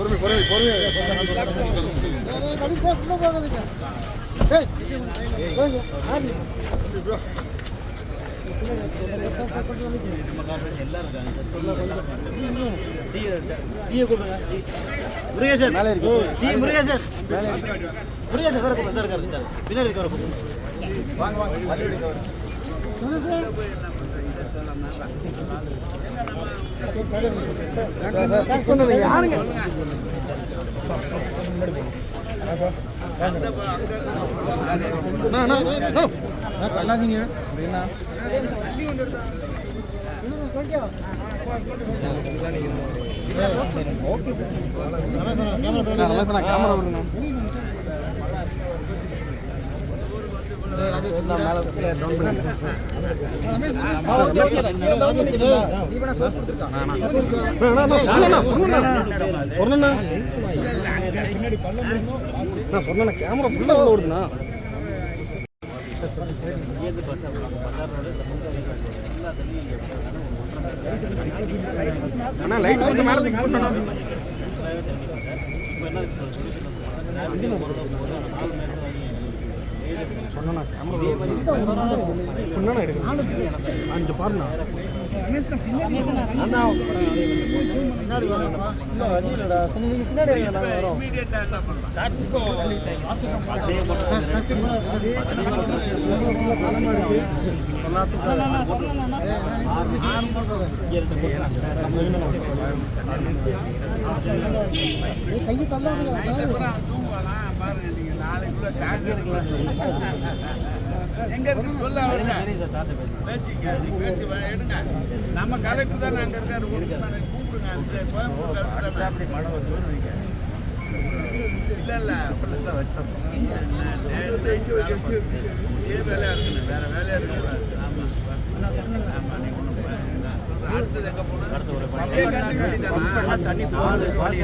பொறுமை பொறுமை முருகேசன் முருகேசன் முருகேசன் வேற. பின்னாடி இருக்காரு. வாங்க வாங்க. யாருங்க கண்ணாதீங்க அப்படின்னா ரமேசனா கேமரா விடுங்க சொன்னா சொன்ன கேமரா ஃபுல்லா ஓடுதுண்ணா அண்ணா லைட் கொஞ்சம் மேலே தூக்கி சொன்னா கேமரா எடுக்கிறேன் அஞ்சு பாருண்ணா எங்க இருக்கு சொல்ல பேசிக்க பேசி எடுங்க நம்ம கலெக்டர் தானே அங்க இருக்காரு கூப்பிடுங்க அந்த கோயம்புத்தூர் கலெக்டர் அப்படி மழை வருதுன்னு வைங்க இல்ல இல்ல அப்படிதான் வச்சோம் இதே வேலையா வேற வேலையா இருக்கு ஆமா ஆமா நீ ஒண்ணும் ப- நான் சொல்றேன். அடுத்தது எங்க போகணும் இதே கண்டிப்பா தானா? தண்ணி நாலு பாசி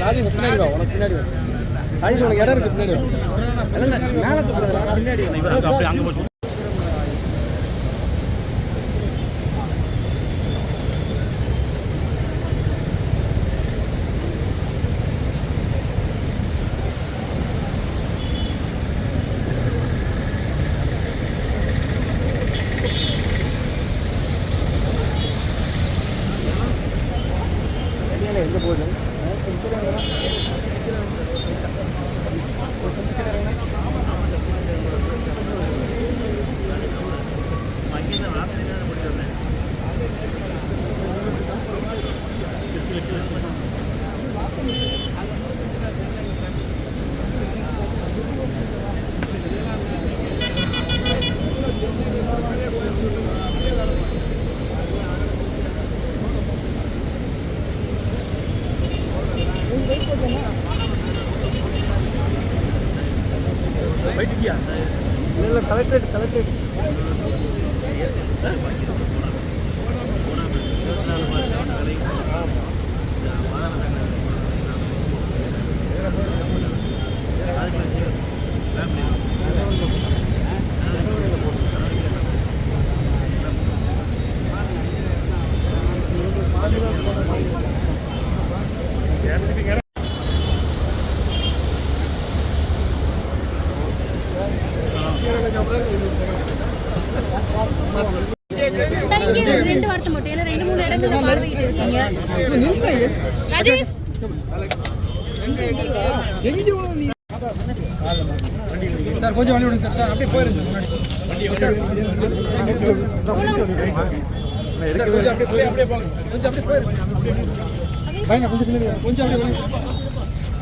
ராஜேஷ் பின்னாடி வா உனக்கு பின்னாடி வா ராஜேஷ் உனக்கு இடம் இருக்கு பின்னாடி வா இல்ல பின்னாடி இல்ல கலெக்டரேட் கலெக்டரேட் சார் இங்கே ஒரு ரெண்டு வார்த்தை மட்டும் ஏன்னா ரெண்டு மூணு இடத்துல பார்வையிட்டு இருக்கீங்க ராஜேஷ் சார் கொஞ்சம் வண்டி விடுங்க சார் சார் அப்படியே போயிருங்க கொஞ்சம் அப்படியே போய் அப்படியே போங்க கொஞ்சம் அப்படியே போயிருங்க கொஞ்சம் பின்னாடி கொஞ்சம் அப்படியே போயிருங்க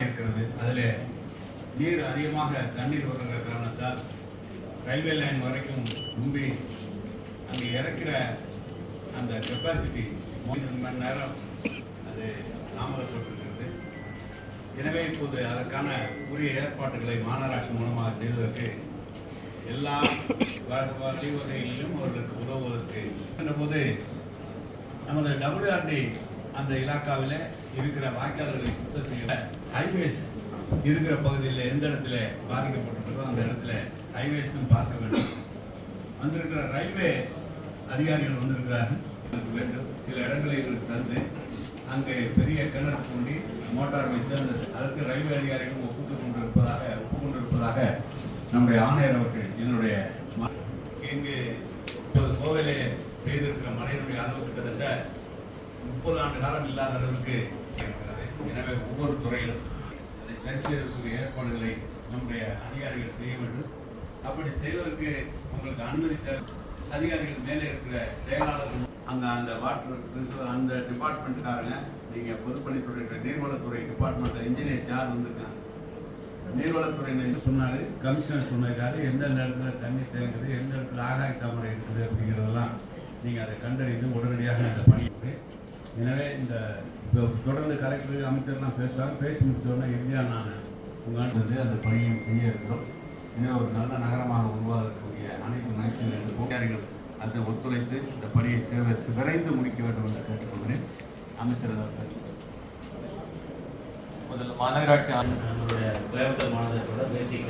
இருக்கிறது. அதில் நீர் அதிகமாக தண்ணீர் வருகிற காரணத்தால் ரயில்வே லைன் வரைக்கும் நம்பி அங்கே இறக்கிற அந்த கெப்பாசிட்டி மூணு மணி நேரம் அது தாமதப்பட்டிருக்கிறது. எனவே இப்போது அதற்கான உரிய ஏற்பாடுகளை மாநகராட்சி மூலமாக செய்வதற்கு எல்லா வழிவகைகளிலும் அவர்களுக்கு உதவுவதற்கு போது நமது டபிள்யூஆர்டி அந்த இலாக்காவில் இருக்கிற வாய்க்கால்களை சுத்தம் செய்ய ஹைவேஸ் இருக்கிற பகுதியில் எந்த இடத்துல பாதிக்கப்பட்டிருக்கோ அந்த இடத்துல ஹைவேஸும் பார்க்க வேண்டும். வந்திருக்கிற ரயில்வே அதிகாரிகள் வந்திருக்கிறார்கள். எனக்கு வேண்டும். சில இடங்களில் இவருக்கு தந்து அங்கே பெரிய கிணறு தூண்டி மோட்டார் வைத்து அந்த அதற்கு ரயில்வே அதிகாரிகள் ஒப்புக் கொண்டிருப்பதாக ஒப்புக் நம்முடைய ஆணையர் அவர்கள் என்னுடைய இங்கு இப்போது கோவிலே பெய்திருக்கிற மழையினுடைய அளவு கிட்டத்தட்ட முப்பது ஆண்டு காலம் இல்லாத அளவுக்கு இருக்கிறது. எனவே ஒவ்வொரு துறையிலும் அதை சரி செய்வதற்குரிய ஏற்பாடுகளை நம்முடைய அதிகாரிகள் செய்ய வேண்டும். அப்படி செய்வதற்கு உங்களுக்கு அனுமதித்த அதிகாரிகள் மேலே இருக்கிற செயலாளர்கள் அந்த அந்த வாட்டர் அந்த டிபார்ட்மெண்ட்டுக்காரங்க நீங்கள் பொதுப்பணித்துறை நீர்வளத்துறை டிபார்ட்மெண்ட் இன்ஜினியர்ஸ் யார் வந்திருக்காங்க? நீர்வளத்துறையினர் சொன்னாரு கமிஷனர் சொன்னதுக்காக எந்தெந்த இடத்துல தண்ணி தேங்குது எந்த இடத்துல ஆகாய தாமரை இருக்குது அப்படிங்கிறதெல்லாம் நீங்கள் அதை கண்டறிந்து உடனடியாக அந்த பணி எனவே இந்த இப்போ தொடர்ந்து கலெக்டர் அமைச்சர்லாம் பேசுவாங்க பேசி முடிச்சோடனே இறுதியாக இந்தியா நான் உங்கள் அந்த பணியை செய்ய இருக்கிறோம். எனவே ஒரு நல்ல நகரமாக உருவாகக்கூடிய அனைத்து முயற்சிகள் என்று அதிகாரிகள் அதை ஒத்துழைத்து இந்த பணியை சிற- விரைந்து முடிக்க வேண்டும் என்று கேட்டுக்கொள்கிறேன். அமைச்சர் தான் பேசுகிறேன் முதல்ல மாநகராட்சி ஆணையர் கோயம்புத்தூர் மாநகரத்தோட பேசிக்